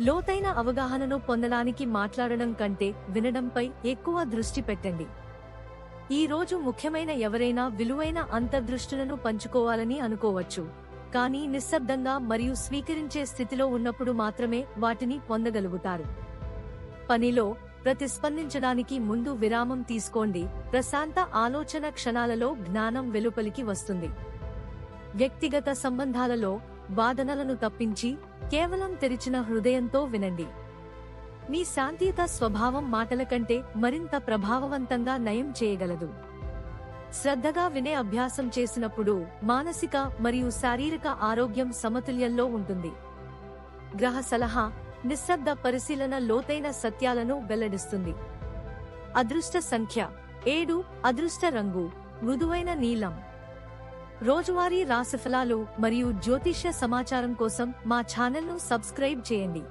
లోతైన అవగాహనను పొందడానికి మాట్లాడడం కంటే వినడంపై ఎక్కువ దృష్టి పెట్టండి. ఈ రోజు ముఖ్యమైన ఎవరైనా విలువైన అంతర్దృష్టులను పంచుకోవాలని అనుకోవచ్చు. కానీ నిశ్శబ్దంగా మరియు స్వీకరించే స్థితిలో ఉన్నప్పుడు మాత్రమే వాటిని పొందగలుగుతారు. పనిలో ప్రతిస్పందించడానికి ముందు విరామం తీసుకోండి. ప్రశాంత ఆలోచన క్షణాలలో జ్ఞానం వెలుపలికి వస్తుంది. వ్యక్తిగత సంబంధాలలో వాదనలను తప్పించి కేవలం తెరిచిన హృదయంతో వినండి. మీ శాంతియుత స్వభావం మాటల కంటే మరింత ప్రభావవంతంగా నయం చేయగలదు. శ్రద్ధగా వినే అభ్యాసం చేసినప్పుడు మానసిక మరియు శారీరక ఆరోగ్యం సమతుల్యంలో ఉంటుంది. గ్రహ సలహా నిశ్శబ్ద పరిశీలన లోతైన సత్యాలను వెల్లడిస్తుంది. అదృష్ట సంఖ్య ఏడు అదృష్ట రంగు మృదువైన నీలం. రోజువారీ రాశిఫలాలు మరియు జ్యోతిష్య సమాచారం కోసం మా ఛానల్ను సబ్స్క్రైబ్ చేయండి.